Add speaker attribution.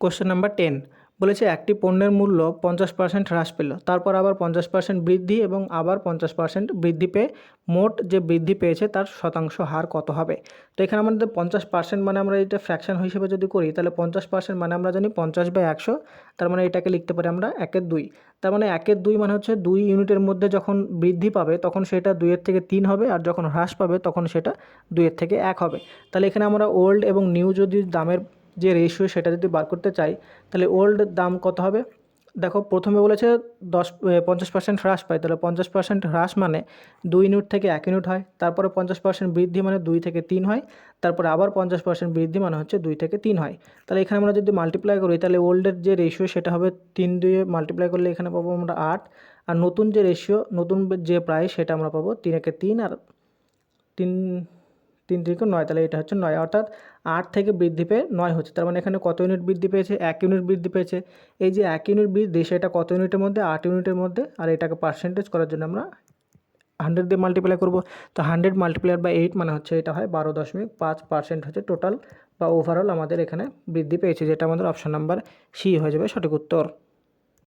Speaker 1: Question number ten বলেছে একটি পণ্যের মূল্য পঞ্চাশ পার্সেন্ট হ্রাস পেল, তারপর আবার পঞ্চাশ পার্সেন্ট বৃদ্ধি এবং আবার পঞ্চাশ পার্সেন্ট বৃদ্ধি পেয়ে মোট যে বৃদ্ধি পেয়েছে তার শতাংশ হার কত হবে? তো এখানে আমাদের পঞ্চাশ পার্সেন্ট মানে আমরা এটা ফ্র্যাকশন হিসেবে যদি করি, তাহলে পঞ্চাশ পার্সেন্ট মানে আমরা জানি পঞ্চাশ বাই একশো, তার মানে এটাকে লিখতে পারি আমরা একের দুই। তার মানে একের দুই মানে হচ্ছে দুই ইউনিটের মধ্যে যখন বৃদ্ধি পাবে তখন সেটা দুইয়ের থেকে তিন হবে, আর যখন হ্রাস পাবে তখন সেটা দুইয়ের থেকে এক হবে। তাহলে এখানে আমরা ওল্ড এবং নিউ যদি দামের যে রেশিও সেটা যদি বার করতে চাই, তাহলে ওল্ড দাম কত হবে? দেখো, প্রথমে বলেছে দশ পঞ্চাশ পার্সেন্ট হ্রাস পায়, তাহলে পঞ্চাশ পার্সেন্ট হ্রাস মানে দুই ইউনিট থেকে এক ইউনিট হয়, তারপরে পঞ্চাশ পার্সেন্ট বৃদ্ধি মানে দুই থেকে তিন হয়, তারপরে আবার পঞ্চাশ পার্সেন্ট বৃদ্ধি মানে হচ্ছে দুই থেকে তিন হয়। তাহলে এখানে আমরা যদি মাল্টিপ্লাই করি, তাহলে ওল্ডের যে রেশিও সেটা হবে তিন দুয়ে মাল্টিপ্লাই করলে এখানে পাবো আমরা আট, আর নতুন যে রেশিও নতুন যে প্রাইস সেটা আমরা পাবো তিন একে তিন, আর তিন তিন তিরিকে নয়, তাহলে এটা হচ্ছে নয়। অর্থাৎ আট থেকে বৃদ্ধি পেয়ে নয় হচ্ছে। তার মানে এখানে কত ইউনিট বৃদ্ধি পেয়েছে? এক ইউনিট বৃদ্ধি পেয়েছে। এই যে এক ইউনিট বৃদ্ধি, সেটা কত ইউনিটের মধ্যে? আট ইউনিটের মধ্যে। আর এটাকে পার্সেন্টেজ করার জন্য আমরা হান্ড্রেড দিয়ে মাল্টিপ্লাই করব। তো হান্ড্রেড মাল্টিপ্লাইড বা এইট মানে হচ্ছে এটা হয় বারো দশমিক পাঁচ পার্সেন্ট হচ্ছে টোটাল বা ওভারঅল আমাদের এখানে বৃদ্ধি পেয়েছে, যেটা আমাদের অপশান নাম্বার সি হয়ে যাবে সঠিক উত্তর।